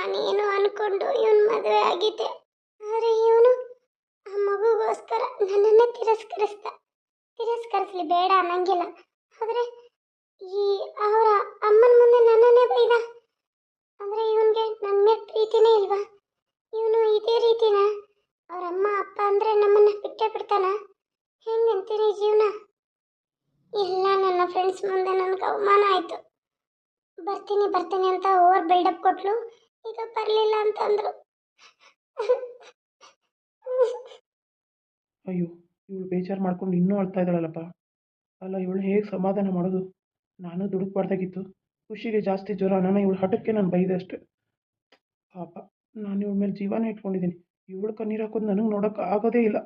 ನಾನೇನು ಅನ್ಕೊಂಡು ಇವನ್ ಮದುವೆ ಆಗಿದ್ದೆ. ಆದರೆ ಇವನು ಆ ಮಗುಗೋಸ್ಕರ ನನ್ನನ್ನೇ ತಿರಸ್ಕರಿಸ್ದ. ತಿರಸ್ಕರಿಸ್ಲಿ ಬೇಡ ಅನ್ನಂಗಿಲ್ಲ. ಆದರೆ ಈ ಅವರ ಅಮ್ಮನ ಮುಂದೆ ನನ್ನನ್ನೇ ಬೈದ. ಅಂದ್ರೆ ಇವನಿಗೆ ನನ್ನ ಮೇಲೆ ಪ್ರೀತಿನೇ ಇಲ್ವಾ? ಇವನು ಇದೇ ರೀತಿನ ಅವ್ರ ಅಮ್ಮ, ಅಪ್ಪ ಅಂದರೆ ನಮ್ಮನ್ನ ಬಿಟ್ಟೇ ಬಿಡ್ತಾನ? ಹೆಂಗಂತೀನಿ ಜೀವನ? ಎಲ್ಲ ನನ್ನ ಫ್ರೆಂಡ್ಸ್ ಮುಂದೆ ನನಗೆ ಅವಮಾನ ಆಯಿತು. ಬರ್ತೀನಿ ಬರ್ತೀನಿ ಅಂತ ಓವರ್ ಬಿಲ್ಡಪ್ ಕೊಟ್ಲು. ಈಗ ಬರಲಿಲ್ಲ ಅಂತಂದ್ರು. ಅಯ್ಯೋ, ಇವಳು ಬೇಜಾರು ಮಾಡ್ಕೊಂಡು ಇನ್ನೂ ಅಳ್ತಾ ಇದ್ದಾಳಲ್ಲಪ್ಪ. ಅಲ್ಲ, ಇವಳು ಹೇಗೆ ಸಮಾಧಾನ ಮಾಡೋದು? ನಾನು ದುಡುಕ್ಬಾರ್ದಾಗಿತ್ತು. ಖುಷಿಗೆ ಜಾಸ್ತಿ ಜ್ವರ ನಾನು ಇವಳು ಹಠಕ್ಕೆ ನಾನು ಬೈದೆ ಅಷ್ಟೆ. ಪಾಪ, ನಾನು ಇವಳ ಮೇಲೆ ಜೀವನ ಇಟ್ಕೊಂಡಿದ್ದೀನಿ. ಇವಳು ಕಣ್ಣೀರು ಹಾಕೋದು ನನಗೆ ನೋಡೋಕೆ ಆಗೋದೇ ಇಲ್ಲ.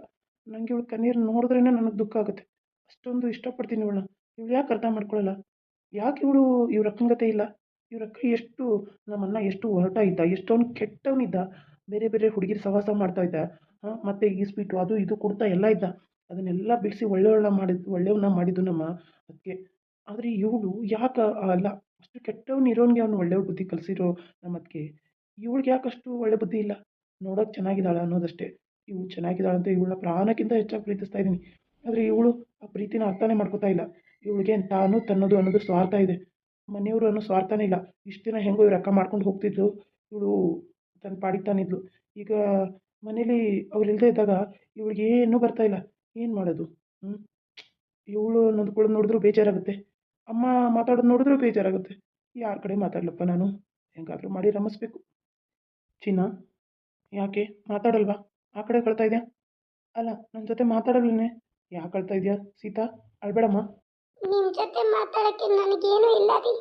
ನನಗೆ ಇವಳು ಕಣ್ಣೀರು ನೋಡಿದ್ರೇ ನನಗೆ ದುಃಖ ಆಗುತ್ತೆ. ಅಷ್ಟೊಂದು ಇಷ್ಟಪಡ್ತೀನಿ ಇವಳನ್ನ. ಇವಳು ಯಾಕೆ ಅರ್ಥ ಮಾಡ್ಕೊಳ್ಳಲ್ಲ ಯಾಕೆ ಇವಳು ಇವ್ರ ಅಕ್ಕಂಗತೆ ಇಲ್ಲ? ಇವ್ರ ಅಕ್ಕ ಎಷ್ಟು ನಮ್ಮನ್ನ ಎಷ್ಟು ಹೊರಟ ಇದ್ದ, ಎಷ್ಟೊಂದು ಕೆಟ್ಟವನಿದ್ದ, ಬೇರೆ ಬೇರೆ ಹುಡುಗಿರು ಸಹವಾಸ ಮಾಡ್ತಾ ಇದ್ದ, ಹಾಂ, ಮತ್ತು ಈ ಸ್ವೀಟು, ಅದು ಇದು ಕೊಡ್ತಾ ಎಲ್ಲ ಇದ್ದ. ಅದನ್ನೆಲ್ಲ ಬಿಡಿಸಿ ಒಳ್ಳೆಯವಳ ಮಾಡಿದ್ದು ಒಳ್ಳೆಯವನ್ನ ಮಾಡಿದ್ದು ನಮ್ಮ ಅದಕ್ಕೆ ಆದರೆ ಇವಳು ಯಾಕೆ ಅಲ್ಲ, ಅಷ್ಟು ಕೆಟ್ಟವನು ಇರೋನಿಗೆ ಅವನು ಒಳ್ಳೆಯ ಬುದ್ಧಿ ಕಲಿಸಿರೋ ನಮ್ಮ ಅದಕ್ಕೆ ಇವಳಿಗೆ ಯಾಕಷ್ಟು ಒಳ್ಳೆ ಬುದ್ಧಿ ಇಲ್ಲ? ನೋಡೋಕೆ ಚೆನ್ನಾಗಿದ್ದಾಳೆ ಅನ್ನೋದಷ್ಟೇ. ಇವಳು ಚೆನ್ನಾಗಿದ್ದಾಳೆ ಅಂತ ಇವಳನ್ನ ಪ್ರಾಣಕ್ಕಿಂತ ಹೆಚ್ಚಾಗಿ ಪ್ರೀತಿಸ್ತಾ ಇದ್ದೀನಿ ಆದರೆ ಇವಳು ಆ ಪ್ರೀತಿನ ಅರ್ಥನೇ ಮಾಡ್ಕೋತಾ ಇಲ್ಲ. ಇವಳಿಗೆ ತಾನು ತನ್ನದು ಅನ್ನೋದು ಸ್ವಾರ್ಥ ಇದೆ. ಮನೆಯವರು ಅನ್ನೋ ಸ್ವಾರ್ಥನೇ ಇಲ್ಲ. ಇಷ್ಟು ದಿನ ಹೆಂಗೋ ಇವ್ರು ಅಕ್ಕ ಮಾಡ್ಕೊಂಡು ಹೋಗ್ತಿದ್ಲು ಇವಳು ತನ್ನ ಪಾಡಿಗೆ ಈಗ ಮನೇಲಿ ಅವ್ರು ಇಲ್ಲದೆ ಇದ್ದಾಗ ಇವಳಿಗೆ ಏನೂ ಬರ್ತಾ ಇಲ್ಲ. ಏನು ಮಾಡೋದು? ಹ್ಞೂ ಇವಳು ಕೂಡ ನೋಡಿದ್ರು ಬೇಜಾರಾಗುತ್ತೆ. ಅಮ್ಮ ಮಾತಾಡೋದು ನೋಡಿದ್ರು ಬೇಜಾರಾಗುತ್ತೆ. ಯಾರ ಕಡೆ ಮಾತಾಡ್ಲಪ್ಪ ನಾನು? ಹೆಂಗಾದರೂ ಮಾಡಿ ರಮಿಸ್ಬೇಕು. ಚಿನ್ನ, ಯಾಕೆ? ಮಾತಾಡಲ್ವಾ? ಆ ಕಡೆ ಕಳ್ತಾ ಇದೆಯಾ? ಅಲ್ಲ ನನ್ನ ಜೊತೆ ಮಾತಾಡಲ್ವೇ ಯಾಕೆ ಕಳ್ತಾ ಇದೆಯಾ? ಸೀತಾ, ಅಳ್ಬೇಡಮ್ಮ. ನಿಮ್ಮ ಜೊತೆ ಮಾತಾಡಕ್ಕೆ ನನಗೇನು ಇಲ್ಲ ರೀ.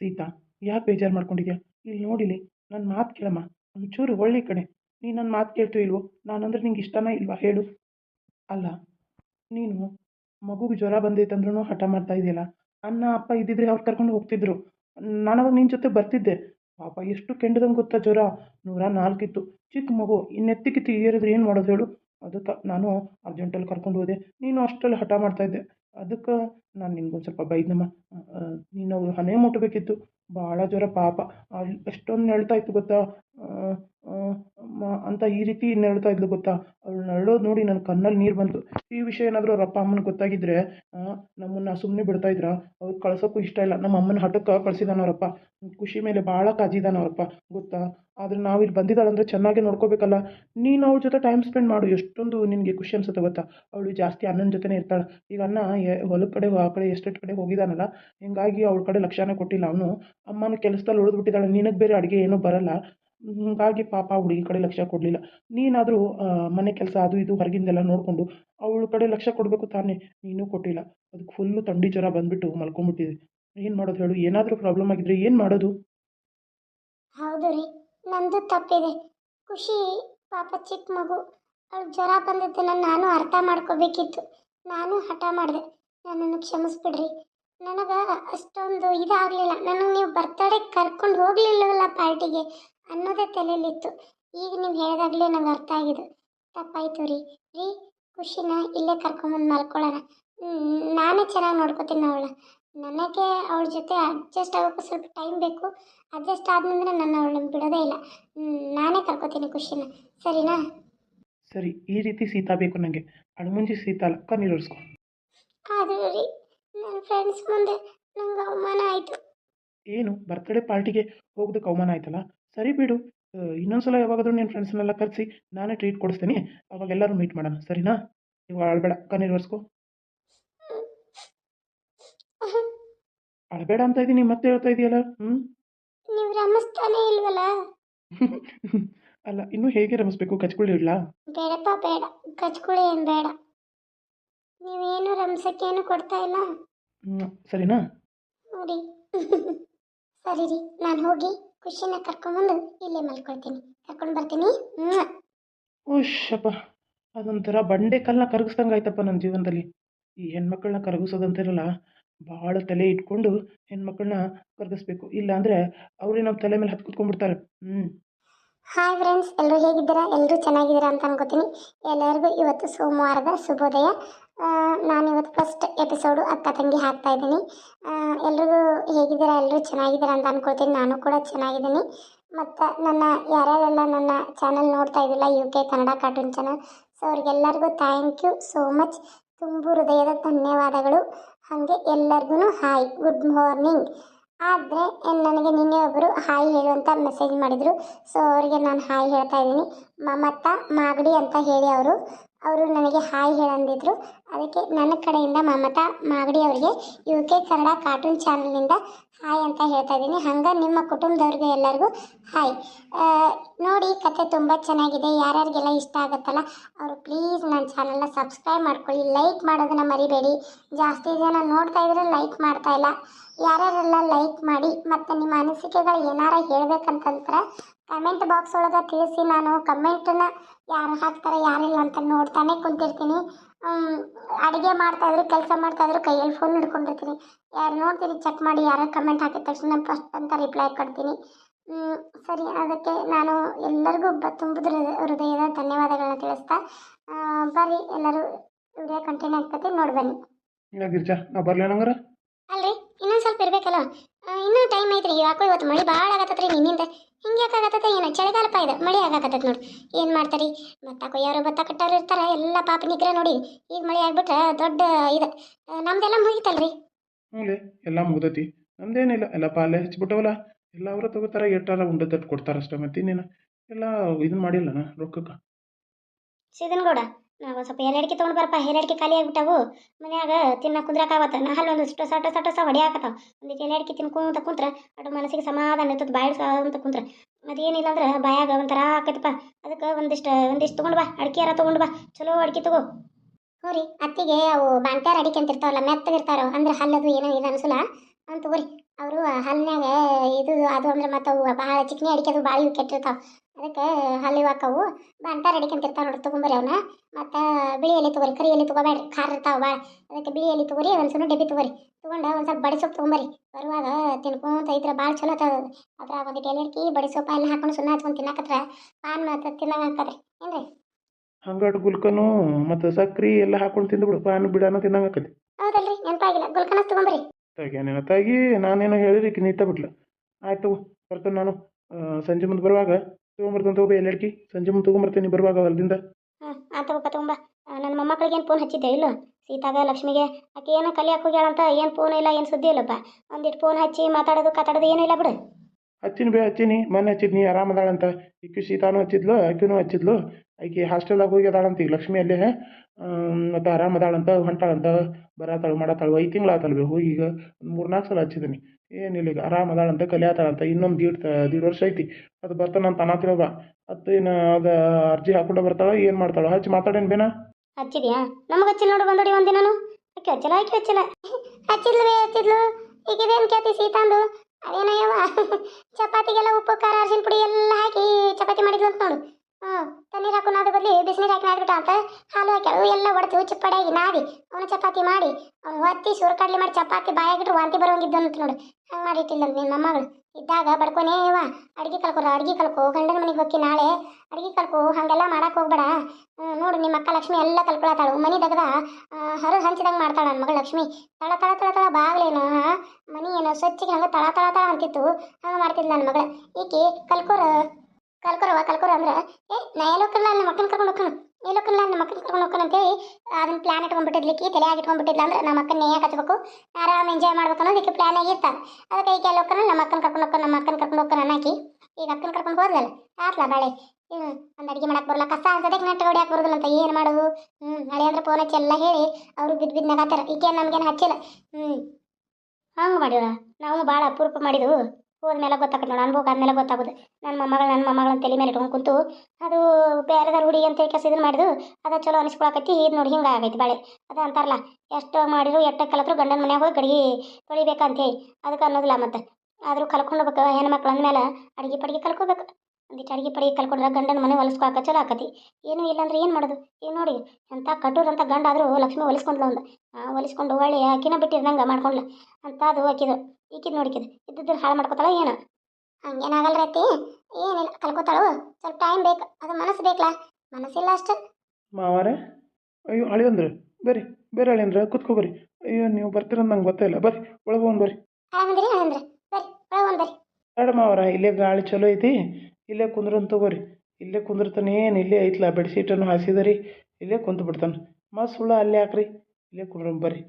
ಸೀತಾ, ಯಾಕೆ ಬೇಜಾರು ಮಾಡ್ಕೊಂಡಿದ್ಯಾ? ಇಲ್ಲಿ ನೋಡಿಲಿ ನನ್ನ ಮಾತು ಕೇಳಮ್ಮ. ಒಂಚೂರು ಒಳ್ಳೆ ಕಡೆ ನೀನು ನನ್ನ ಮಾತು ಕೇಳ್ತೀವಿ ಇಲ್ವೋ? ನಾನಂದ್ರೆ ನಿಂಗೆ ಇಷ್ಟನೇ ಇಲ್ವಾ? ಹೇಳು. ಅಲ್ಲ, ನೀನು ಮಗುಗೆ ಜ್ವರ ಬಂದೈತಂದ್ರೂ ಹಠ ಮಾಡ್ತಾ ಇದೆಯಲ್ಲ? ಅನ್ನ ಅಪ್ಪ ಇದ್ದಿದ್ರೆ ಅವ್ರು ಕರ್ಕೊಂಡು ಹೋಗ್ತಿದ್ರು. ನಾನು ಅವಾಗ ನಿನ್ನ ಜೊತೆ ಬರ್ತಿದ್ದೆ. ಪಾಪ, ಎಷ್ಟು ಕೆಂಡದಂಗೆ ಗೊತ್ತಾ ಜ್ವರ? ನೂರ ನಾಲ್ಕಿತ್ತು. ಚಿಕ್ಕ ಮಗು ಇನ್ನೆತ್ತಿಕ್ಕಿತ್ತು ಏರಿದ್ರೆ ಏನು ಮಾಡೋದು ಹೇಳು? ಅದಕ್ಕೆ ನಾನು ಅರ್ಜೆಂಟಲ್ಲಿ ಕರ್ಕೊಂಡು ಹೋದೆ. ನೀನು ಅಷ್ಟರಲ್ಲಿ ಹಠ ಮಾಡ್ತಾ ಇದ್ದೆ. ಅದಕ್ಕೆ ನಾನು ನಿನ್ಗೊಂದು ಸ್ವಲ್ಪ ಬೈದಮ್ಮ ನೀನು ಹಣೆ ಮುಟ್ಟಬೇಕಿತ್ತು ಭಾಳ ಜ್ವರ ಪಾಪ. ಎಷ್ಟೊಂದು ನಳ್ತಾ ಇತ್ತು ಗೊತ್ತಾ? ಅಂತ ಈ ರೀತಿ ನಳ್ತಾ ಇದ್ಲು ಗೊತ್ತಾ? ಅವಳು ನರಳೋದು ನೋಡಿ ನನ್ನ ಕಣ್ಣಲ್ಲಿ ನೀರು ಬಂತು. ಈ ವಿಷಯ ಏನಾದರೂ ಅವ್ರ ಅಪ್ಪ ಗೊತ್ತಾಗಿದ್ರೆ ನಮ್ಮನ್ನು ಸುಮ್ಮನೆ ಬಿಡ್ತಾ ಇದ್ರ? ಅವ್ರು ಕಳ್ಸೋಕ್ಕೂ ಇಷ್ಟ ಇಲ್ಲ. ನಮ್ಮ ಅಮ್ಮನ ಹಠಕ್ಕೆ ಕಳ್ಸಿದಾನ ಅವರಪ್ಪ ಖುಷಿ ಮೇಲೆ ಭಾಳ ಕಾಜಿದಾನ ಅವರಪ್ಪ ಗೊತ್ತಾ? ಆದರೆ ನಾವು ಇಲ್ಲಿ ಬಂದಿದ್ದಾಳಂದ್ರೆ ಚೆನ್ನಾಗಿ ನೋಡ್ಕೋಬೇಕಲ್ಲ. ನೀನು ಅವ್ಳ ಜೊತೆ ಟೈಮ್ ಸ್ಪೆಂಡ್ ಮಾಡು. ಎಷ್ಟೊಂದು ನಿನಗೆ ಖುಷಿ ಅನ್ಸುತ್ತೆ ಗೊತ್ತಾ? ಅವಳು ಜಾಸ್ತಿ ಅಣ್ಣನ ಜೊತೆನೇ ಇರ್ತಾಳೆ. ಈಗ ಅಣ್ಣ ಹೊಲದ ಕಡೆ, ಆ ಕಡೆ, ಎಸ್ಟೇಟ್ ಕಡೆ ಹೋಗಿದಾನಲ್ಲ. ಹಿಂಗಾಗಿ ಅವಳ ಕಡೆ ಲಕ್ಷ್ಯನೇ ಕೊಟ್ಟಿಲ್ಲ ಅವನು. ಅಮ್ಮನ ಕೆಲಸದಲ್ಲಿ ಉಳಿದ್ಬಿಟ್ಟಿದ್ದಾಳೆ. ನಿನಗೆ ಬೇರೆ ಅಡುಗೆ ಏನೂ ಬರಲ್ಲ. ಹಾಗಾಗಿ ಪಾಪ ಹುಡುಗಿ ಕಡೆ ಲಕ್ಷ್ಯ ಕೊಡಲಿಲ್ಲ. ನೀನಾದರೂ ಮನೆ ಕೆಲಸ ಅದು ಇದು ಹೊರಗಿಂದೆಲ್ಲ ನೋಡಿಕೊಂಡು ಅವಳ ಕಡೆ ಲಕ್ಷ್ಯ ಕೊಡಬೇಕು ತಾನೇ? ನೀನು ಕೊಟ್ಟಿಲ್ಲ. ಅದಕ್ಕೆ ಫುಲ್ಲು ಥಂಡಿ ಜ್ವರ ಬಂದುಬಿಟ್ಟು ಮಲ್ಕೊಂಡ್ಬಿಟ್ಟಿದೆ ಏನು ಮಾಡೋದು ಹೇಳು? ಏನಾದರೂ ಪ್ರಾಬ್ಲಮ್ ಆಗಿದ್ರೆ ಏನು ಮಾಡೋದು? ಹೌದು ರೀ. ನಂದು ತಪ್ಪಿದೆ. ಖುಷಿ ಪಾಪ ಚಿಕ್ಕ ಮಗು. ಅವಳು ಜ್ವರ ಬಂದಿದ್ದನ್ನು ನಾನು ಅರ್ಥ ಮಾಡ್ಕೋಬೇಕಿತ್ತು. ನಾನು ಹಠ ಮಾಡಿದೆ. ನನ್ನನ್ನು ಕ್ಷಮಿಸ್ಬಿಡ್ರಿ. ನನಗೆ ಅಷ್ಟೊಂದು ಇದಾಗಲಿಲ್ಲ. ನನಗೆ ನೀವು ಬರ್ತಡೇಗೆ ಕರ್ಕೊಂಡು ಹೋಗಲಿಲ್ಲವಲ್ಲ ಪಾರ್ಟಿಗೆ? ಅನ್ನೋದೇ ತಲೆಯಲ್ಲಿತ್ತು. ಈಗ ನೀವು ಹೇಳಿದಾಗಲೇ ನಂಗೆ ಅರ್ಥ ಆಗಿದೆ. ತಪ್ಪಾಯ್ತು ರೀ. ರೀ ಖುಷಿನ ಇಲ್ಲೇ ಕರ್ಕೊಂಬಂದು ಮಲ್ಕೊಳ್ಳೋಣ. ಹ್ಮ್, ನಾನೇ ಚೆನ್ನಾಗಿ ನೋಡ್ಕೋತೀನಿ ಅವಳ ನನಗೆ ಅವಳ ಜೊತೆ ಅಡ್ಜಸ್ಟ್ ಆಗೋಕೆ ಸ್ವಲ್ಪ ಟೈಮ್ ಬೇಕು. ಅಡ್ಜಸ್ಟ್ ಆದ್ಮೇಲೆ ನನ್ನ ಅವಳನ್ನ ಬಿಡೋದೇ ಇಲ್ಲ. ಹ್ಮ್, ನಾನೇ ಕರ್ಕೋತೀನಿ ಖುಷಿನ. ಸರಿನಾ? ಸರಿ ಈ ರೀತಿ ಸೀತಾ ಬೇಕು ನನಗೆ ಅಳಮುಂಜಿ ಸೀತಾ ಅಲ್ಲ ಕಣ್ಣೀರಿಸ್ಕೊ ಆದರೂ ರೀ. ನನ್ನ ಫ್ರೆಂಡ್ಸ್ ಮುಂದೆ ನಂಗೆ ಅವಮಾನ ಆಯಿತು. ಏನು? ಬರ್ತ್ಡೇ ಪಾರ್ಟಿಗೆ ಹೋಗೋದಕ್ಕೆ ಅವಮಾನ ಆಯ್ತಲ್ಲ? ಸರಿ ಬಿಡು. ಇನ್ನೊಂದು ಇನ್ನೊಂದ್ಸಲ ಯಾವಾಗಾದ್ರೂ ನಿನ್ನ ಫ್ರೆಂಡ್ಸ್ನೆಲ್ಲ ಕರೆಸಿ ನಾನೇ ಟ್ರೀಟ್ ಕೊಡಿಸ್ತೀನಿ. ಅವಾಗ ಎಲ್ಲರೂ ಮೀಟ್ ಮಾಡೋಣ. ಸರಿನಾ? ನೀವು ಅಳಬೇಡ. ಕಣ್ಣೀರು ಒರೆಸ್ಕೊ. ಅಳಬೇಡ ಅಂತ ಇದ್ದೀನಿ ಮತ್ತೆ ಹೇಳ್ತಾ ಇದೆಯಲ್ಲ? ಹ್ಞೂ ನೀವು ರಮಿಸ್ತಾನೆ ಇಲ್ವಲ್ಲ? ಅಲ್ಲ ಇನ್ನೂ ಹೇಗೆ ರಮಿಸ್ಬೇಕು? ಕಚ್ಕೊಳ್ಳಿ ಇಡ್ಲಾ? ಬೇಡಪ್ಪ ಬೇಡ. ಕಚ್ಕೊಳ್ಳಿ ಏನು ಬೇಡ. ನೀವೇನು ರಂಸಕ್ಕೇನು ಕೊಡ್ತಾ ಇಲ್ಲ? ಹ್ಞೂ ಸರಿನಾ? ನೋಡಿ. ಸರಿ ರೀ ನಾನು ಹೋಗಿ ಖುಷಿನ ಕರ್ಕೊಂಬಂದು ಇಲ್ಲೇ ಮಲ್ಕೊಳ್ತೀನಿ. ಕರ್ಕೊಂಡು ಬರ್ತೀನಿ. ಹ್ಞೂ ಅದೊಂಥರ ಬಂಡೆ ಕಲ್ಲನ್ನ ಕರಗಿಸ್ದಂಗೆ ಆಯ್ತಪ್ಪ ನನ್ನ ಜೀವನದಲ್ಲಿ. ಈ ಹೆಣ್ಮಕ್ಳನ್ನ ಕರಗಿಸೋದಂತಿರಲ್ಲ ಭಾಳ ತಲೆ ಇಟ್ಕೊಂಡು ಹೆಣ್ಮಕ್ಳನ್ನ ಕರಗಿಸ್ಬೇಕು. ಇಲ್ಲಾಂದರೆ ಅವ್ರೇ ನಮ್ಮ ತಲೆ ಮೇಲೆ ಹತ್ತು ಕುತ್ಕೊಂಡ್ಬಿಡ್ತಾರೆ. ಹ್ಞೂ ಹಾಯ್ ಫ್ರೆಂಡ್ಸ್ ಎಲ್ಲರೂ ಹೇಗಿದ್ದೀರಾ? ಎಲ್ಲರೂ ಚೆನ್ನಾಗಿದ್ದೀರಾ ಅಂತ ಅನ್ಕೋತೀನಿ. ಎಲ್ಲರಿಗೂ ಇವತ್ತು ಸೋಮವಾರದ ಶುಭೋದಯ. ನಾನು ಇವತ್ತು ಫಸ್ಟ್ ಎಪಿಸೋಡು ಅಕ್ಕ ತಂಗಿ ಹಾಕ್ತಾ ಇದ್ದೀನಿ. ಎಲ್ರಿಗೂ ಹೇಗಿದ್ದೀರಾ? ಎಲ್ಲರೂ ಚೆನ್ನಾಗಿದ್ದೀರಾ ಅಂತ ಅನ್ಕೊಳ್ತೀನಿ. ನಾನು ಕೂಡ ಚೆನ್ನಾಗಿದ್ದೀನಿ. ಮತ್ತು ನನ್ನ ಯಾರ್ಯಾರೆಲ್ಲ ನನ್ನ ಚಾನಲ್ ನೋಡ್ತಾ ಇದ್ದಿಲ್ಲ U K Kannada cartoon channel so ಅವ್ರಿಗೆಲ್ಲರಿಗೂ thank you so much ತುಂಬು ಹೃದಯದ ಧನ್ಯವಾದಗಳು. ಹಾಗೆ ಎಲ್ಲರಿಗೂ ಹಾಯ್ ಗುಡ್ ಮಾರ್ನಿಂಗ್ ಆದರೆ ನನಗೆ ನಿನ್ನೆ ಒಬ್ಬರು ಹಾಯ್ ಹೇಳುವಂಥ ಮೆಸೇಜ್ ಮಾಡಿದರು. ಸೊ ಅವರಿಗೆ ನಾನು ಹಾಯ್ ಹೇಳ್ತಾ ಇದ್ದೀನಿ. ಮಮತಾ ಮಾಗಡಿ ಅಂತ ಹೇಳಿ ಅವರು. ಅವರು ನನಗೆ ಹಾಯ್ ಹೇಳಂದಿದ್ರು. ಅದಕ್ಕೆ ನನ್ನ ಕಡೆಯಿಂದ ಮಮತಾ ಮಾಗಡಿ ಅವರಿಗೆ ಯು ಕೆ ಕನ್ನಡ ಕಾರ್ಟೂನ್ ಚಾನಲ್ನಿಂದ ಹಾಯ್ ಅಂತ ಹೇಳ್ತಾ ಇದ್ದೀನಿ ಹಂಗೆ ನಿಮ್ಮ ಕುಟುಂಬದವ್ರಿಗೆ ಎಲ್ಲರಿಗೂ ಹಾಯ್. ನೋಡಿ, ಕತೆ ತುಂಬ ಚೆನ್ನಾಗಿದೆ. ಯಾರ್ಯಾರಿಗೆಲ್ಲ ಇಷ್ಟ ಆಗುತ್ತಲ್ಲ, ಅವರು ಪ್ಲೀಸ್ ನನ್ನ ಚಾನಲ್ನ ಸಬ್ಸ್ಕ್ರೈಬ್ ಮಾಡ್ಕೊಳ್ಳಿ. ಲೈಕ್ ಮಾಡೋದನ್ನು ಮರಿಬೇಡಿ. ಜಾಸ್ತಿ ಜನ ನೋಡ್ತಾ ಇದ್ರೆ ಲೈಕ್ ಮಾಡ್ತಾ ಇಲ್ಲ. ಯಾರ್ಯಾರೆಲ್ಲ ಲೈಕ್ ಮಾಡಿ ಮತ್ತು ನಿಮ್ಮ ಅನಿಸಿಕೆಗಳು ಏನಾರ ಹೇಳ್ಬೇಕಂತಂದ್ರೆ ಕಮೆಂಟ್ ಬಾಕ್ಸ್ ಒಳಗೆ ತಿಳಿಸಿ ನಾನು ಕಮೆಂಟನ್ನು ಯಾರು ಹಾಕ್ತಾರೆ, ಯಾರಿಲ್ಲ ಅಂತ ನೋಡ್ತಾನೆ ಕುಂತಿರ್ತೀನಿ. ಅಡುಗೆ ಮಾಡ್ತಾ ಇದ್ರು ಕೆಲಸ ಮಾಡ್ತಾ ಇದ್ರು ಕೈಯಲ್ಲಿ ಫೋನ್ ಹಿಡ್ಕೊಂಡಿರ್ತೀನಿ. ಯಾರು ನೋಡ್ತೀನಿ ಚೆಕ್ ಮಾಡಿ ಯಾರೋ ಕಮೆಂಟ್ ಹಾಕಿದ ತಕ್ಷಣ ಫಸ್ಟ್ ಅಂತ ರಿಪ್ಲೈ ಕೊಡ್ತೀನಿ. ಸರಿ ಅದಕ್ಕೆ ನಾನು ಎಲ್ಲರಿಗೂ ಬ ತುಂಬಿದ ಹೃದಯದ ಧನ್ಯವಾದಗಳನ್ನ ತಿಳಿಸ್ತಾ ಬರ್ರಿ ಎಲ್ಲರೂ ವಿಡಿಯೋ ಕಂಟಿನ್ಯೂ ಆಗ್ತೈತಿ ನೋಡಿ ಬನ್ನಿ ಇಲ್ಲ ಗಿರ್ಜಾ ನಾವು ಬರಲಿ ನಂಗಾರ ಅಲ್ರಿ ಇನ್ನೊಂದು ಸ್ವಲ್ಪ ಇರ್ಬೇಕಲ್ಲ ಆ, ಇನ್ನೂ ಟೈಮ್ ಐತ್ರಿ ಯಾಕೋ ಇವತ್ತು ಮಳೆ ಭಾಳ ಆಗತ್ತತ್ರಿ ನಿನ್ನಿಂದ. ಹಿಂಗೆ ಯಾಕೆ ಆಗತ್ತದ ಏನು? ಚಳಿಗಾಲಪ್ಪ ಇದು. ಮಳೆ ಆಗಾಕತ್ತದ ನೋಡಿ. ಏನು ಮಾಡ್ತಾರಿ? ಭತ್ತ ಕೊಯ್ಯೋರು ಭತ್ತ ಕಟ್ಟೋರು ಇರ್ತಾರೆ ಎಲ್ಲ ಪಾಪ ನಿಗ್ರ ನೋಡಿ. ಈಗ ಮಳೆ ಆಗ್ಬಿಟ್ರೆ ದೊಡ್ಡ ಇದು. ನಮ್ದೆಲ್ಲ ಮುಗಿತಲ್ರಿ? ಹ್ಞೂ ಎಲ್ಲ ಮುಗ್ದತಿ. ನಮ್ದೇನಿಲ್ಲ. ಎಲ್ಲ ಪಾಲೆ ಹಚ್ಬಿಟ್ಟವಲ್ಲ. ಎಲ್ಲ ಅವರ ತಗೋತಾರ ಎಟ್ಟಾರ ಉಂಡ ತಟ್ಟು ಕೊಡ್ತಾರ ಅಷ್ಟೇ ಮತ್ತೆ ಇನ್ನೇನು. ಎಲ್ಲ ಇದನ್ನ ಮಾಡಿಲ್ಲ ನಾ ರೊಕ್ಕಕ್ಕೆ. ಸಿದನ್ಗೌಡ? ನಾವು ಸ್ವಲ್ಪ ಎಲೆಡಿಕೆ ತೊಗೊಂಡು ಬರಪ್ಪ ಎಲೆಡಿಕೆ ಖಾಲಿ ಆಗ್ಬಿಟ್ಟವು. ಮನ್ಯಾಗ ತಿನ್ನ ಕುಂದ್ರಕ್ಕಾಗತ್ತ ನಾ ಹಲ್ಲು ಒಂದು ಸಟ ಸಟ ಸಟ ಸ ಹೊಡಿಯಾಕತ್ತಾವ. ಒಂದಿಟ್ಟು ಎಲೆಡಿಕೆ ತಿನ್ಕೊಂತ ಕುಂತ್ರ ಅದು ಮನಸ್ಸಿಗೆ ಸಮಾಧಾನ ಇರ್ತದೆ ಬಾಯಿ ಅಂತ ಕುಂತ್ರ. ಅದೇನಿಲ್ಲ ಅಂದ್ರೆ ಬಾಯಾಗ ಒಂಥರ ಆಕೈತಪ್ಪ. ಅದಕ್ಕೆ ಒಂದಿಷ್ಟು ಒಂದಿಷ್ಟು ತೊಗೊಂಡು ಬಾ, ಅಡಿಕೆ ಯಾರ ತೊಗೊಂಡು ಬಾ. ಚಲೋ ಅಡಿಕೆ ತಗೋ. ಹ್ಞೂ ರೀ, ಅತ್ತಿಗೆ ಅವು ಬಾಂಟ್ಯಾರ ಅಡಿಕೆ ಅಂತ ಇರ್ತಾವಲ್ಲ ಮೆತ್ತಗಿರ್ತಾರೋ ಅಂದ್ರೆ ಹಲ್ಲದು ಏನೋ ಇದು ಅನ್ಸಲ್ಲ. ಅಂತ ತಗೋರಿ. ಅವರು ಹಲ್ನ್ಯಾಗ ಇದು ಅದು ಅಂದ್ರೆ ಮತ್ತು ಅವು ಭಾಳ ಚಿಕ್ನಿ ಅಡಿಕೆ ಅದು ಭಾಳ ಇವು ಕೆಟ್ಟಿರ್ತಾವ. ಅದಕ್ಕೆ ಹಲ್ಲು ಹಾಕವು ರೆಡಿ ಅಡಿಕೆ ಅಂತ ಇರ್ತಾವ ನೋಡಿ ತೊಗೊಂಬರ್ರಿ ಅವನ್ನ ಮತ್ತು ಬಿಳಿ ಎಲೆ ತಗೋರಿ ಕರಿ ಎಲೆ ತೊಗೋಬೇಡ್ರಿ. ಖಾರ ಇರ್ತಾವ ಭಾಳ ಅದಕ್ಕೆ ಬಿಳಿ ಎಲೆ ತಗೋರಿ ಒಂದು ಸಣ್ಣ ಡಬ್ಬಿ ತಗೋರಿ. ತೊಗೊಂಡು ಒಂದು ಸ್ವಲ್ಪ ಬಡಿ ಸೊಪ್ಪು ತೊಗೊಂಬರ್ರಿ. ಬರುವಾಗ ತಿನ್ಕೊಂತ ಇದ್ರೆ ಭಾಳ ಚಲೋ ಅದ. ಅದ್ರ ಒಂದು ಎಲೆಡ್ಕಿ ಬಡಿ ಸೊಪ್ಪು ಎಲ್ಲ ಹಾಕೊಂಡು ಸುಣ್ಣ ಹಚ್ಕೊಂಡು ತಿನ್ನಕತ್ರ ಪಾನ್ ಮತ್ತು ತಿನ್ನಂಗೆ ಹಾಕದ್ರಿ ಏನ್ರಿ? ಹಂಗಾಟ್ ಗುಲ್ಕನು ಮತ್ತು ಸಕ್ರಿ ಎಲ್ಲ ಹಾಕೊಂಡು ತಿಂದು ಪಾನ್ ಬಿಡಾನ ತಿನ್ನಂಗೆ ಆಕತಿ ಹೌದಲ್ರಿ ನೆನಪಾಗಿಲ್ಲ. ಗುಲ್ಕನಸ್ ತೊಗೊಂಬರಿ ತಾಗಿ ನಾನೇನೋ ಹೇಳಿರಿ ಈಕಿ ನಿಂತ ಬಿಟ್ಲ. ಆಯ್ತು ಬರ್ತೇನೆ ನಾನು. ಸಂಜೆ ಮುಂದೆ ಬರುವಾಗ ತೊಗೊಂಬರ್ತೇನೆ ತಗೋ ಎಲ್ಲಡ್ಕಿ ಸಂಜೆ ಮುಂದೆ ತೊಗೊಂಬರ್ತೇನೆ ಬರುವಾಗ ಹೊಲದಿಂದ. ಹಾಂ ಆತ ನನ್ನ ಮೊಮ್ಮಕ್ಕಳಿಗೆ ಏನು ಫೋನ್ ಹಚ್ಚಿದ್ದೆ ಇಲ್ಲ? ಸೀತಾಗ ಲಕ್ಷ್ಮಿಗೆ ಆಕೆ ಏನೋ ಕಲಿಯಕ್ಕೆ ಹೋಗ್ಯಾಳಂತ? ಏನು ಫೋನ್ ಇಲ್ಲ ಏನು ಸುದ್ದಿ ಇಲ್ಲಪ್ಪ? ಒಂದಿಟ್ಟು ಫೋನ್ ಹಚ್ಚಿ ಮಾತಾಡೋದು ಕಾತಾಡೋದು ಏನೂ ಇಲ್ಲ ಬಿಡು. ಹಚ್ಚಿನಿ ಬೇ ಹಚ್ಚಿನಿ. ಮೊನ್ನೆ ಹಚ್ಚಿದ್ನಿ ಆರಾಮದಾಳಂತ ಈಕಿ ಸೀತಾನು ಹಚ್ಚಿದ್ಲು ಆಕೆನೂ ಹಚ್ಚಿದ್ಲು. ಆಕೆ ಹಾಸ್ಟೆಲ್ದಾಗ ಹೋಗಿ ಅದಾಳಂತ ಈಗ ಲಕ್ಷ್ಮಿ ಅಲ್ಲೇ. ಮತ್ತು ಆರಾಮದಾಳಂತ ಹೊಂಟಾಳಂತ ಬರತಾಳು ಮಾಡತ್ತಾಳು. ಐದು ತಿಂಗಳು ಆತಲ್ವೇ ಹೋಗಿ ಈಗ ಮೂರ್ನಾಲ್ಕು ಸಲ ಹಚ್ಚಿದ್ದೀನಿ ಏನಿಲ್ಲ ಈಗ ಆರಾಮದಾಳಂತ ಕಲಿಯಾತಾಳಂತ ಇನ್ನೊಂದು ದೀಡ್ ದೀಡ್ ವರ್ಷ ಐತಿ. ಅದು ಬರ್ತಾನಂತ ಅನ್ನತ್ತಿಳವ ಅತ್ತ ಏನು ಅದು ಅರ್ಜಿ ಹಾಕೊಂಡು ಬರ್ತಾಳೋ, ಏನು ಮಾಡ್ತಾಳೋ? ಹಚ್ಚಿ ಮಾತಾಡೇನು ಬೇನಾ? ಹಚ್ಚಿದ್ಯಾ? ನಮಗೆ ಹಚ್ಚಿಲ್ಲ ನೋಡು ಬಂದೋಡಿ ಒಂದಿನನು. ಆಕೆ ಹಚ್ಚಿಲ್ಲ ಆಕೆ ಹಚ್ಚಿಲ್ಲ ಹಚ್ಚಿದ್ಲು ಹಚ್ಚಿದ್ಲು. ಈಗ ಇದೇನು ಕೇಳ್ತಿ ಸೀತಾಂದು? ಅದೇನಯ್ಯವ ಚಪಾತಿಗೆಲ್ಲ ಉಪ್ಪು, ಖಾರ, ಅರ್ಶಿನ ಪುಡಿ ಎಲ್ಲ ಹಾಕಿ ಚಪಾತಿ ಮಾಡಿದ್ಲು ಅಂತ ನೋಡು. ತಣ್ಣೀರು ಹಾಕೊಂಡು ಅದ್ರ ಬದಲಿ ಬಿಸಿನೀರು ಹಾಕಿ ನಾದ್ಬಿಟ್ಟ ಅಂತ ಹಾಲು ಹಾಕಿ ಅವು ಎಲ್ಲ ಒಡೆದು ಚಿಪ್ಪಡಿಯಾಗಿ ನಾದಿ ಅವನು ಚಪಾತಿ ಮಾಡಿ, ಅವ್ನು ಹೊತ್ತಿ ಸೂರು ಕಡ್ಲಿ ಮಾಡಿ ಚಪಾತಿ ಬಾಯಾಗಿಟ್ರು ವಾಂತಿ ಬರೋಂಗಿದ್ದು ಅಂತ ನೋಡು. ಹಂಗೆ ಮಾಡಿಟ್ಟಿಲ್ಲ ನಿನ್ನ ಮೊಮ್ಮಗಳು. ಇದ್ದಾಗ ಬಡ್ಕೊನೇವ ಅಡುಗೆ ಕಲ್ಕೋರ, ಅಡುಗೆ ಕಲ್ಕೋ, ಗಂಡನ ಮನೆಗೆ ಹೋಗಿ ನಾಳೆ ಅಡುಗೆ ಕಲ್ಕೋ, ಹಾಗೆಲ್ಲ ಮಾಡಕ್ಕೆ ಹೋಗ್ಬೇಡ. ನೋಡು ನಿಮ್ಮ ಅಕ್ಕ ಲಕ್ಷ್ಮಿ ಎಲ್ಲ ಕಲ್ಕೊಳತಾಳು ಮನೆ ತೆಗ್ದ ಹರ ಹಂಚಿದಂಗೆ ಮಾಡ್ತಾಳ ನನ್ನ ಮಗಳು ಲಕ್ಷ್ಮಿ. ತಳ ತಳ ತಳ ತಳ, ಬಾಗ್ಲೇನು ಮನಿ ಏನೋ ಸ್ವಚ್ಛಗೆ ಹಂಗೆ ತಳ ತಳ ತಳ ಅಂತಿತ್ತು. ಹಂಗೆ ಮಾಡ್ತಿದ್ಲು ನನ್ನ ಮಗಳು. ಈಕೆ ಕಲ್ಕೋರ ಕಲ್ಕೊರವ ಕಲ್ಕೊರ ಅಂದ್ರೆ, ಏ, ನಾ ಎಲ್ಲೋಕ್ಕಲ್ಲ ನನ್ನ ಮಕ್ಕಳನ್ನ ಕರ್ಕೊಂಡು ಹೋಗ್ಕಣ ಎಲ್ಲೋಕ್ಕಲ್ಲ ನನ್ನ ಮಕ್ಕಳನ್ನ ಕರ್ಕೊಂಡು ಹೋಗ್ಕಣ ಅಂತೇಳಿ ಅದನ್ನ ಪ್ಲಾನ್ ಇಟ್ಕೊಂಡ್ಬಿಟ್ಟಿದ್ಲಿಕ್ಕೆ, ತಲೆ ಇಟ್ಕೊಂಡ್ಬಿಟ್ಟಿದ್ಲ ಅಂದ್ರೆ ನಮ್ಮ ಅಕ್ಕನ ನೇಯಕ್ಕೆ ಹಚ್ಬೇಕು? ಆರಾಮ್ ಎಂಜಾಯ್ ಮಾಡ್ಬೇಕು ಅನ್ನೋದಕ್ಕೆ ಪ್ಲಾನ್ ಆಗಿರ್ತಾಳೆ ಅದಕ್ಕೆ ಈಕೆ ಎಲ್ಲೋಕ್ಕನ ನಮ್ಮ ಅಕ್ಕನ ಕರ್ಕೊಂಡು ಹೋಗ್ತಾನೆ, ನಮ್ಮ ಅಕ್ಕನ ಕರ್ಕೊಂಡು ಹೋಗ್ತಾನೆ ಹಾಕಿ ಈಗ ಅಕ್ಕನ ಕರ್ಕೊಂಡು ಹೋದ್ಲಲ್ಲ, ಆತ್ಲ ಬಾಳೆ. ಹ್ಞೂ ಒಂದು ಅಡುಗೆ ಮಾಡಕ್ಕೆ ಬರಲ್ಲ, ಕಸ ಅನ್ಸೋದಕ್ಕೆ ನೆಟ್ಟು ಹೊಡಿಯಕ್ಕೆ ಬರೋದಿಲ್ಲ ಅಂತ ಏನು ಮಾಡೋದು? ಹ್ಞೂ ಅಂದ್ರೆ ಫೋನ್ ಹಚ್ಚಿ ಎಲ್ಲ ಹೇಳಿ ಅವರು ಬಿದ್ದು ಬಿದ್ದು ನಗಾತಾರ ಈಕೆ ನಮಗೇನು ಹಚ್ಚಿಲ್ಲ? ಹ್ಞೂ ಹಂಗೆ ಮಾಡಿರ ನಾವು ಭಾಳ ಅಪರೂಪ ಮಾಡಿದ್ವು ಹೋದ್ಮೇಲೆ ಗೊತ್ತಾಗತ್ತೆ ನೋಡು ಅನುಭವಕ್ಕೆ ಆದ್ಮೇಲೆ ಗೊತ್ತಾಗೋದು ನನ್ನ ಮೊಮ್ಮಗಳು ನನ್ನ ಮೊಮ್ಮಗಳನ್ನ ತಲೆ ಮೇಲೆ ಇಟ್ಕೊಂಡು ಕುಂತು, ಅದು ಬೇರೆದಾರ ಹುಡುಗಿ ಅಂತ ಕೆಲಸ ಇದನ್ನ ಮಾಡಿದ್ರು ಅದು ಚಲೋ ಅನಿಸ್ಕೊಳಕತ್ತಿ ಇದು ನೋಡಿ ಹಿಂಗೆ ಆಗೈತಿ ಬಾಳೆ. ಅದು ಅಂತಾರಲ್ಲ, ಎಷ್ಟು ಮಾಡಿದ್ರು ಎಟ್ಟ ಕಲತ್ರು ಗಂಡನ ಮನೆಯಾಗ ಹೋಗಿ ಗಡಿಗೆ ತೊಳಿಬೇಕಂತೇಳಿ ಅದಕ್ಕೆ ಅನ್ನೋದಿಲ್ಲ ಮತ್ತೆ. ಆದರೂ ಕಲ್ಕೊಂಡ್ಬೇಕು ಹೆಣ್ಮಕ್ಳು ಅಂದಮೇಲೆ ಅಡುಗೆ ಪಡಿಗೆ ಕಲ್ಕೋಬೇಕು. ಒಂದಿಟ್ಟು ಅಡುಗೆ ಪಡಿಗೆ ಕಲ್ಕೊಂಡ್ರೆ ಗಂಡನ ಮನೆ ಹೊಲಿಸ್ಕೊಳಕ ಚಲೋ ಆಕತಿ. ಏನೂ ಇಲ್ಲಾಂದ್ರೆ ಏನು ಮಾಡೋದು? ಈಗ ನೋಡಿ ಎಂಥ ಕಟೂರ್ ಅಂತ ಗಂಡ ಆದರೂ ಲಕ್ಷ್ಮಿ ಹೊಲಿಸ್ಕೊಂಡ್ಲು ಒಂದು. ಹೊಲಿಸ್ಕೊಂಡು ಒಳ್ಳೆ ಆಕಿನ ಬಿಟ್ಟಿರ್ದಂಗೆ ಮಾಡ್ಕೊಂಡ್ಲ. ಅಂತ ಅದು ಆಕಿದು ಈಕಿದ್ ನೋಡಿಕಿದು. ಇದ್ದಿದ್ದು ಹಾಳು ಮಾಡ್ಕೊತಾಳ ಏನು. ಹಂಗೇನಾಗಲ್ಲ ರೀತಿ ಏನಿಲ್ಲ ಕಲ್ಕೋತಾಳು. ಸ್ವಲ್ಪ ಟೈಮ್ ಬೇಕು. ಅದು ಮನಸ್ಸು ಬೇಕಲ್ಲ ಮನಸ್ಸಿಲ್ಲ ಅಷ್ಟು. ಮಾವಾರೆ ಅಯ್ಯೋ ಅಳಿಯಂದ್ರೆ ಬರ್ರಿ ಬೇರೆ ಅಳಿಯಂದ್ರೆ ಕುತ್ಕೋ ಬರ್ರಿ. ಅಯ್ಯೋ ನೀವು ಬರ್ತೀರಂತ ನಂಗೆ ಗೊತ್ತಿಲ್ಲ ಬರ್ರಿ ಒಳಗೆ ಒಂದು ಬರ್ರಿ. ಆರಾಮದಿರಿ ಅಂದ್ರೆ? ಬರ್ರಿ ಒಳಗೆ ಒಂದು ಬರ್ರಿ. ಬೇಡ ಮಾವರ ಇಲ್ಲೇ ಗಾಳಿ ಚಲೋ ಐತಿ. ಇಲ್ಲೇ ಕುಂದ್ರನ್ ತಗೋರಿ. ಇಲ್ಲೇ ಕುಂದಿರ್ತಾನೆ ಏನು ಇಲ್ಲೇ ಐತ್ಲ ಬೆಡ್ಶೀಟನ್ನು ಹಾಸಿದರಿ. ಇಲ್ಲೇ ಕುಂತು ಬಿಡ್ತಾನೆ ಮತ್ತು ಹುಳ ಅಲ್ಲೇ ಹಾಕ್ರಿ. ಇಲ್ಲೇ ಕುಂದ್ರನ್ ಬರ್ರಿ.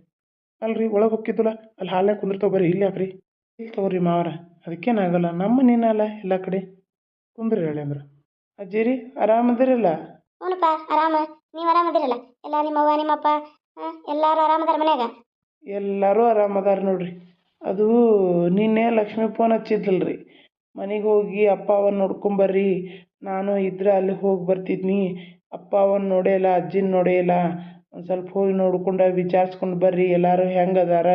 ಅಲ್ರಿ ಒಳಗೆ ಹೋಗಿದ್ದಲ್ಲ ಅಲ್ಲಿ ಹಾಲ್ನಾಗ ಕುಂದಿರ್ತಾವ ಬರ್ರಿ ಇಲ್ಲಿ ಹಾಕ್ರಿ. ಇಲ್ಲಿ ತಗೋರಿ ಮಾವರ ಅದಕ್ಕೇನಾಗಲ್ಲ ನಮ್ಮ ನೀನಲ್ಲ ಎಲ್ಲ ಕಡೆ. ಕುಂದ್ರಿ ಹೇಳಿ ಅಂದ್ರೆ. ಅಜ್ಜಿ ರೀ ಆರಾಮದಿರಲ್ಲ ಹ್ಞೂನಪ್ಪ ಆರಾಮ. ನೀವು ಆರಾಮದಿರಲ್ಲ ಎಲ್ಲ ನಿಮ್ಮವ್ವ ನಿಮ್ಮಪ್ಪ ಎಲ್ಲರೂ ಆರಾಮದಾರ ಮನ್ಯಾಗ? ಎಲ್ಲರೂ ಆರಾಮದಾರ ನೋಡ್ರಿ. ಅದು ನಿನ್ನೆ ಲಕ್ಷ್ಮಿ ಫೋನ್ ಹಚ್ಚಿದ್ಲಲ್ರಿ. ಮನೆಗೆ ಹೋಗಿ ಅಪ್ಪ ಅವನ್ನ ನೋಡ್ಕೊಂಬರ್ರಿ ನಾನು ಇದ್ರೆ ಅಲ್ಲಿ ಹೋಗಿ ಬರ್ತಿದ್ನಿ. ಅಪ್ಪ ಅವನ್ನ ನೋಡೇ ಇಲ್ಲ ಅಜ್ಜಿನ ನೋಡೇ ಇಲ್ಲ. ಒಂದು ಸ್ವಲ್ಪ ಹೋಗಿ ನೋಡ್ಕೊಂಡು ವಿಚಾರ್ಸ್ಕೊಂಡು ಬರ್ರಿ, ಎಲ್ಲರೂ ಹೆಂಗೆ ಅದಾರ?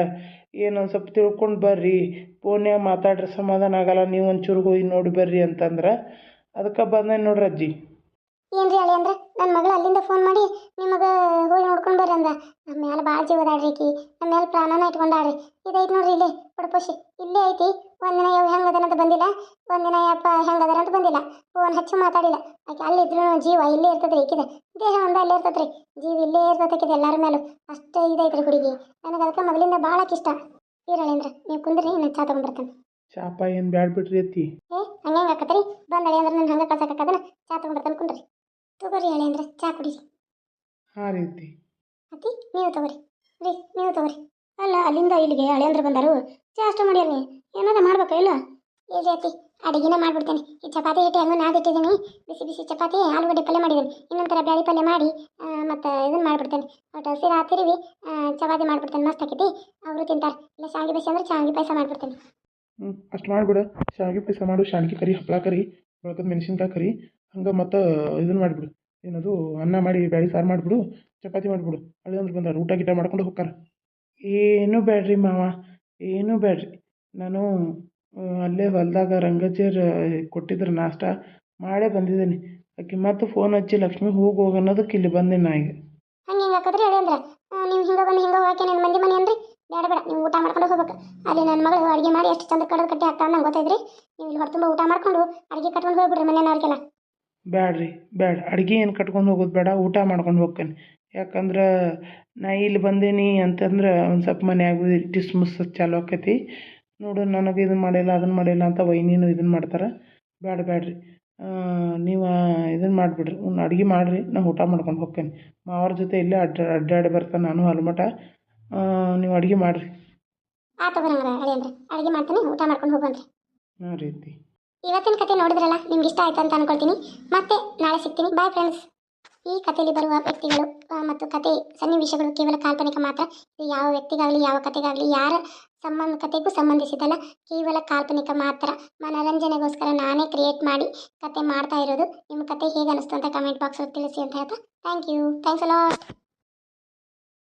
ಏನು ಒಂದು ಸ್ವಲ್ಪ ತಿಳ್ಕೊಂಡು ಬರ್ರಿ. ಫೋನ್ಯಾಗ ಮಾತಾಡ್ರೆ ಸಮಾಧಾನ ಆಗಲ್ಲ, ನೀವು ಒಂಚೂರು ಹೋಗಿ ನೋಡಿ ಬರ್ರಿ ಅಂತಂದ್ರೆ ಅದಕ್ಕೆ ಬಂದೆ ನೋಡ್ರಿ ಅಜ್ಜಿ? ಏನ್ರಿ ಹೇಳಿ ಅಂದ್ರೆ? ನನ್ನ ಮಗಳು ಅಲ್ಲಿಂದ ಫೋನ್ ಮಾಡಿ ನಿಮಗೆ ಹೋಗಿ ನೋಡ್ಕೊಂಡು ಬರ್ರಿ ಅಂದ. ನಮ್ಮ ಮ್ಯಾಲೆ ಭಾಳ ಜೀವ ಅದಾಳ್ರಿ ಈಕಿ. ನಮ್ಮ ಮ್ಯಾಲೆ ಪ್ರಾಣನ ಇಟ್ಕೊಂಡಾಡ್ರಿ ಇದೈತೆ ನೋಡ್ರಿ ಇಲ್ಲೇ, ಪಡ್ಪೋಶಿ. ಇಲ್ಲೇ ಐತಿ. ಒಂದಿನ ಯಾವ ಹೆಂಗೆ ಅಂತ ಬಂದಿಲ್ಲ. ಒಂದಿನ ಯಪ್ಪ ಹೆಂಗೆ ಅದಾರ ಅಂತ ಬಂದಿಲ್ಲ. ಫೋನ್ ಹಚ್ಚಿ ಮಾತಾಡಿಲ್ಲ. ಆಕೆ ಅಲ್ಲಿದ್ರು ಜೀವ ಇಲ್ಲೇ ಇರ್ತದ್ರಿ ಈಕಿದ. ದೇಹ ಒಂದ ಅಲ್ಲೇ ಇರ್ತದ್ರಿ ಜೀವ ಇಲ್ಲೇ ಇರ್ತೈತೆ ಆಕಿದ ಎಲ್ಲರ ಮೇಲೂ. ಅಷ್ಟು ಇದೈತ್ರಿ ಹುಡುಗಿ. ನನಗೆ ಅದಕ್ಕೆ ಮೊದಲಿಂದ ಭಾಳ ಇಷ್ಟ. ಇರಳೇಂದ್ರ ನೀವು ಕುಂದ್ರಿ ನಾನು ಚಾ ತೊಗೊಂಡ್ಬರ್ತೇನೆ ಚಾಪ ಏನು ಬ್ಯಾಡ್ ಬಿಡ್ರಿ ಅತ್ತಿ? ಏ ಹಂಗೆ ಹಾಕತ್ರಿ ಬಂದಳಿ ಅಂದ್ರೆ ನಾನು ಹಂಗೆ ಕಳ್ಸಕ್ಕಾಗದನ ಚಾ ತೊಗೊಂಡ್ಬರ್ತೇನೆ ಕುಂದ್ರಿ. ತಗೋರಿ ಹೇಳಿ ಅಂದ್ರೆ ಚಾ ಕುಡೀರಿ. ಹಾಂ ರೀ ಅತ್ತಿ. ಅತ್ತಿ ನೀವು ತಗೋರಿ. ರೀ ನೀವು ತಗೋರಿ. ಅಲ್ಲ, ಅಲ್ಲಿಂದ ಇಲ್ಲಿಗೆ ಹಳೆಯಂದ್ರ ಬಂದರು. ಅಷ್ಟು ಮಾಡ್ಯಾರ ನೀ ಏನಾರ ಮಾಡ್ಬೇಕಾ ಇಲ್ಲ ಏಜಾತಿ ಅಡುಗೆನ ಮಾಡ್ಬಿಡ್ತೇನೆ. ಈ ಚಪಾತಿ ಹಿಟ್ಟು ಹೆಂಗೋ ನಾದಿಟ್ಟಿದ್ದೀನಿ ಬಿಸಿ ಬಿಸಿ ಚಪಾತಿ, ಆಲೂಗಡ್ಡೆ ಪಲ್ಯ ಮಾಡಿದ್ದೀನಿ. ಇನ್ನೊಂಥರ ಬ್ಯಾಳಿ ಪಲ್ಯ ಮಾಡಿ ಮತ್ತು ಇದನ್ನು ಮಾಡ್ಬಿಡ್ತೇನೆ. ಒಟ್ಟು ಹಸಿರು ಹಾತಿರಿವಿ ಚಪಾತಿ ಮಾಡ್ಬಿಡ್ತೇನೆ. ಮಸ್ತ್ ಆಕೈತಿ. ಅವರು ತಿಂತಾರೆ. ಇಲ್ಲ, ಶಾವಿಗೆ ಬಸಿ ಅಂದ್ರೆ ಶಾವಿಗೆ ಪಾಯಸ ಮಾಡ್ಬಿಡ್ತೇನೆ. ಹ್ಞೂ ಅಷ್ಟು ಮಾಡಿಬಿಡು ಶಾವಿಗೆ ಪಾಯಸ ಮಾಡು. ಶಾವಿಗೆ ಕರಿ ಹಪ್ಪಳ ಕರಿ ಬೆಳ್ಕದ ಮೆಣಸಿನ್ಕಾಯಿ ಕರಿ. ಹಂಗೆ ಮತ್ತು ಇದನ್ನು ಮಾಡಿಬಿಡು. ಏನದು, ಅನ್ನ ಮಾಡಿ, ಬ್ಯಾಳಿ ಸಾರು ಮಾಡಿಬಿಡು. ಚಪಾತಿ ಮಾಡಿಬಿಡು. ಹಳ್ಳಿ ಅಂದ್ರೆ ಬಂದಾರ. ಊಟ ಗೀಟ ಮಾಡ್ಕೊಂಡು ಹೋಗ್ತಾರ. ಏನೂ ಬೇಡ್ರಿ ಮಾವ ಏನೂ ಬೇಡ್ರಿ. ನಾನು ಅಲ್ಲೇ ಹೊಲದಾಗ ರಂಗಜ್ಜರ್ ಕೊಟ್ಟಿದ್ರು ನಾಷ್ಟ ಮಾಡೇ ಬಂದಿದ್ದೀನಿ. ಆಕೆ ಮತ್ತೆ ಫೋನ್ ಹಚ್ಚಿ ಲಕ್ಷ್ಮಿ ಹೋಗಿ ಹೋಗಿ ಅನ್ನೋದಕ್ಕೆ ಇಲ್ಲಿ ಬಂದೆ ನಾ ಈಗ. ಹಂಗೆ ಹಿಂಗೆ ಹಾಕಿದ್ರಿ ಹೇಳಿ ಅಂದ್ರೆ. ನೀವು ಹಿಂಗೆ ಬಂದು ಹಿಂಗೆ ಹೋಗಕ್ಕೆ ನನ್ನ ಮಂದಿ ಮನೆ ಅನ್ರಿ ಬೇಡ ಬೇಡ ನೀವು ಊಟ ಮಾಡ್ಕೊಂಡು ಹೋಗ್ಬೇಕು. ಅಲ್ಲಿ ನನ್ನ ಮಗಳು ಅಡುಗೆ ಮಾಡಿ ಎಷ್ಟು ಚಂದ ಕಡದ ಕಟ್ಟಿ ಹಾಕ್ತಾಳೆ ನಂಗೆ ಗೊತ್ತೈತ್ರಿ. ನೀವು ಇಲ್ಲಿ ಹೊರತುಂಬ ಊಟ ಮಾಡ್ಕೊಂಡು ಅಡುಗೆ ಕಟ್ಕೊಂಡು ಹೋಗ್ಬಿಡ್ರಿ ಮನೆಯವ್ರಿಗೆಲ್ಲ. ಬೇಡ್ರಿ ಬೇಡ ಅಡ್ಗೆ ಏನು ಕಟ್ಕೊಂಡು ಹೋಗೋದು ಬೇಡ ಊಟ ಮಾಡ್ಕೊಂಡು ಹೋಗ್ತೇನೆ. ಯಾಕಂದ್ರೆ ನಾ ಇಲ್ಲಿ ಬಂದೀನಿ ಅಂತಂದ್ರೆ ಒಂದು ಸ್ವಲ್ಪ ಮನ್ಯಾಗ ಟಿಸ್ ಮುಸ್ ಚಾಲು ಆಕೈತಿ. ನೋಡು ನನಗೆ ಇದನ್ನು ಮಾಡಿಲ್ಲ ಅದನ್ನು ಮಾಡಿಲ್ಲ ಅಂತ ವೈನಿನೂ ಇದನ್ನು ಮಾಡ್ತಾರೆ. ಬ್ಯಾಡ ಬ್ಯಾಡ್ರಿ. ನೀವು ಇದನ್ನು ಮಾಡಿಬಿಡ್ರಿ ಒಂದು ಅಡ್ಗೆ ಮಾಡಿರಿ ನಾ ಊಟ ಮಾಡ್ಕೊಂಡು ಹೋಗ್ತೇನೆ. ಮಾವ್ರ ಜೊತೆ ಇಲ್ಲೇ ಅಡ್ಡ ಅಡ್ಡಾಡಿ ಬರ್ತಾನೆ ನಾನು ಹಲ್ಮಠ ನೀವು ಅಡ್ಗೆ ಮಾಡಿರಿ. ಆತ ಬರಂಗ್ರ ಅಡುಗೆ ಮಾಡ್ತೀನಿ ಊಟ ಮಾಡ್ಕೊಂಡು ಹೋಗಂತ್ರಿ ರೀತಿ. ಇವತ್ತಿನ ಕತೆ ನೋಡಿದ್ರಲ್ಲ ನಿಮ್ಗೆ ಇಷ್ಟ ಆಯ್ತು ಅಂತ ಅನ್ಕೊಳ್ತೀನಿ. ಮತ್ತೆ ನಾಳೆ ಸಿಗ್ತೀನಿ. ಬಾಯ್ ಫ್ರೆಂಡ್ಸ್ ಈ ಕಥೆಯಲ್ಲಿ ಬರುವ ವ್ಯಕ್ತಿಗಳು ಮತ್ತು ಕತೆ ಸನ್ನಿವೇಶಗಳು ಕೇವಲ ಕಾಲ್ಪನಿಕ ಮಾತ್ರ. ಯಾವ ವ್ಯಕ್ತಿಗಾಗಲಿ, ಯಾವ ಕಥೆಗಾಗಲಿ, ಯಾರ ಸಂಬಂಧ, ಕಥೆಗೂ ಸಂಬಂಧಿಸಿದಲ್ಲ ಕೇವಲ ಕಾಲ್ಪನಿಕ ಮಾತ್ರ. ಮನರಂಜನೆಗೋಸ್ಕರ ನಾನೇ ಕ್ರಿಯೇಟ್ ಮಾಡಿ ಕತೆ ಮಾಡ್ತಾ ಇರೋದು. ನಿಮ್ಮ ಕತೆ ಹೇಗೆ ಅನಿಸ್ತು ಅಂತ ಕಮೆಂಟ್ ಬಾಕ್ಸಲ್ಲಿ ತಿಳಿಸಿ ಅಂತ ಹೇಳ್ತಾ. Thank you thanks a lot